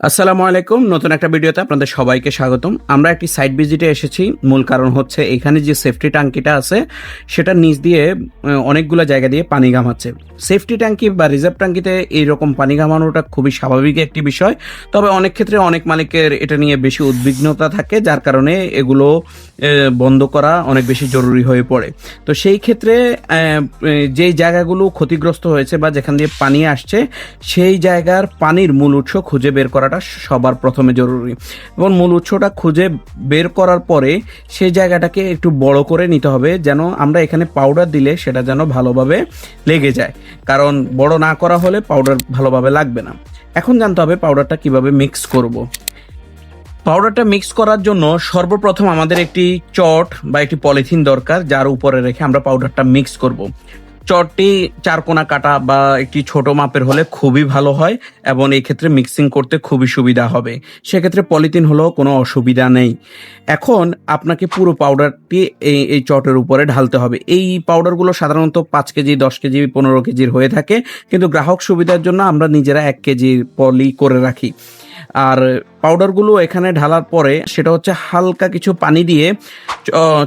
আসসালামু আলাইকুম। নতুন একটা ভিডিওতে আপনাদের সবাইকে স্বাগতম। আমরা একটি সাইট ভিজিটে এসেছি। মূল কারণ হচ্ছে এখানে যে সেফটি ট্যাঙ্কিটা আছে, সেটা নিচ দিয়ে অনেকগুলো জায়গা দিয়ে পানি ঘামাচ্ছে। সেফটি ট্যাঙ্কি বা রিজার্ভ ট্যাঙ্কিতে এইরকম পানি ঘামানোটা খুবই স্বাভাবিক একটি বিষয়। তবে অনেক ক্ষেত্রে অনেক মালিকের এটা নিয়ে বেশি উদ্বিগ্নতা থাকে, যার কারণে এগুলো বন্ধ করা অনেক বেশি জরুরি হয়ে পড়ে। তো সেই ক্ষেত্রে যেই জায়গাগুলো ক্ষতিগ্রস্ত হয়েছে বা যেখান দিয়ে পানি আসছে, সেই জায়গার পানির মূল উৎস খুঁজে বের করাটা সবার প্রথমে জরুরি এবং মূল উৎসটা খুঁজে বের করার পরে সেই জায়গাটাকে একটু বড় করে নিতে হবে যেন আমরা এখানে পাউডার দিলে সেটা যেন ভালোভাবে লেগে যায় কারণ বড় না করা হলে পাউডার ভালোভাবে লাগবে না এখন জানতে হবে পাউডারটা কীভাবে মিক্স করব। পাউডারটা মিক্স করার জন্য সর্বপ্রথম আমাদের একটি চট বা একটি পলিথিন দরকার, যার উপরে রেখে আমরা পাউডারটা মিক্স করব। চটটি চারকোনা কাটা বা একটি ছোট মাপের হলে খুবই ভালো হয় এবং এই ক্ষেত্রে মিক্সিং করতে খুবই সুবিধা হবে। সেক্ষেত্রে পলিথিন হলেও কোনো অসুবিধা নেই। এখন আপনাকে পুরো পাউডারটি এই এই চটের উপরে ঢালতে হবে। এই পাউডারগুলো সাধারণত পাঁচ কেজি, দশ কেজি, পনেরো কেজির হয়ে থাকে। কিন্তু গ্রাহক সুবিধার জন্য আমরা নিজেরা এক কেজির পলি করে রাখি। আর পাউডারগুলো এখানে ঢালার পরে সেটা হচ্ছে হালকা কিছু পানি দিয়ে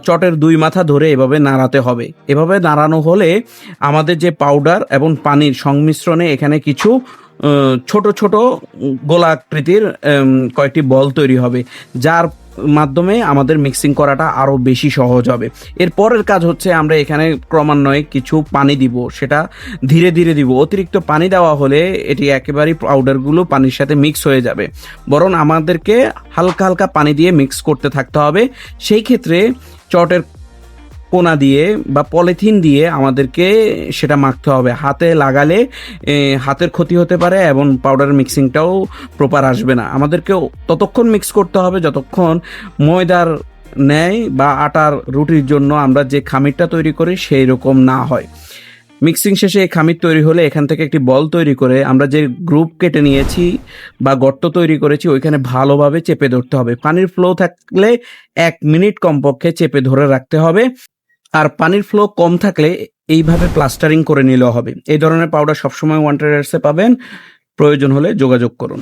চটের দুই মাথা ধরে এভাবে নাড়াতে হবে। এভাবে নাড়ানো হলে আমাদের যে পাউডার এবং পানির সংমিশ্রণে এখানে কিছু ছোট ছোট গোলাকৃতির কয়েকটি বল তৈরি হবে, যার মাধ্যমে আমাদের মিক্সিং করাটা আরও বেশি সহজ হবে। এরপরের কাজ হচ্ছে আমরা এখানে ক্রমান্বয়ে কিছু পানি দিব, সেটা ধীরে ধীরে দিব। অতিরিক্ত পানি দেওয়া হলে এটি একেবারেই পাউডারগুলো পানির সাথে মিক্স হয়ে যাবে। বরং আমাদেরকে হালকা হালকা পানি দিয়ে মিক্স করতে থাকতে হবে। সেই ক্ষেত্রে চটের কোনা দিয়ে বা পলিথিন দিয়ে আমাদেরকে সেটা মাখতে হবে। হাতে লাগালে হাতের ক্ষতি হতে পারে এবং পাউডার মিক্সিংটাও প্রপার আসবে না। আমাদেরকে ততক্ষণ মিক্স করতে হবে, যতক্ষণ ময়দার নেয় বা আটার রুটির জন্য আমরা যে খামিরটা তৈরি করি সেই রকম না হয়। মিক্সিং শেষে এই খামির তৈরি হলে এখান থেকে একটি বল তৈরি করে আমরা যে গ্রুপ কেটে নিয়েছি বা গর্ত তৈরি করেছি, ওইখানে ভালোভাবে চেপে ধরতে হবে। পানির ফ্লো থাকলে এক মিনিট কমপক্ষে চেপে ধরে রাখতে হবে। আর পানির ফ্লো কম থাকলে এইভাবে প্লাস্টারিং করে নিলেও হবে। এই ধরনের পাউডার সবসময় ওয়ান ট্রেডার্সে পাবেন। প্রয়োজন হলে যোগাযোগ করুন।